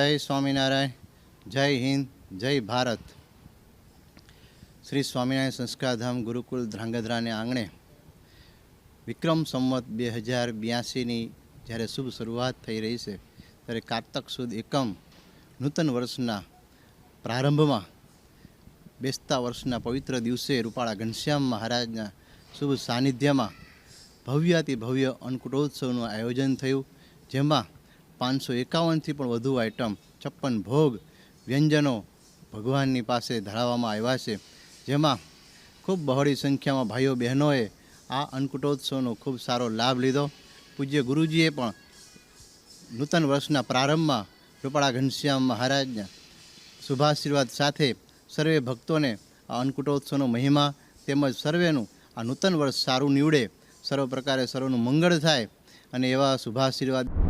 જય સ્વામિનારાયણ, જય હિન્દ, જય ભારત. શ્રી સ્વામિનારાયણ સંસ્કારધામ ગુરુકુલ ધ્રાંગધ્રાને આંગણે વિક્રમ સંવત બે હજાર બ્યાસીની જ્યારે શુભ શરૂઆત થઈ રહી છે, ત્યારે કારતક સુદ એકમ નૂતન વર્ષના પ્રારંભમાં બેસતા વર્ષના પવિત્ર દિવસે રૂપાળા ઘનશ્યામ મહારાજના શુભ સાનિધ્યમાં ભવ્યાતિ ભવ્ય અન્નકૂટોત્સવનું આયોજન થયું, જેમાં પાંચસો એકાવનથી પણ વધુ આઇટમ છપ્પન ભોગ, વ્યંજનો ભગવાનની પાસે ધરાવવામાં આવ્યા છે. જેમાં ખૂબ બહોળી સંખ્યામાં ભાઈઓ બહેનોએ આ અન્નકૂટોત્સવનો ખૂબ સારો લાભ લીધો. પૂજ્ય ગુરુજીએ પણ નૂતન વર્ષના પ્રારંભમાં રૂપાળા ઘનશ્યામ મહારાજના શુભાશીર્વાદ સાથે સર્વે ભક્તોને આ અન્નકૂટોત્સવનો મહિમા તેમજ સર્વેનું આ નૂતન વર્ષ સારું નીવડે. સર્વ પ્રકારે સર્વનું મંગળ થાય અને એવા શુભાશીર્વાદ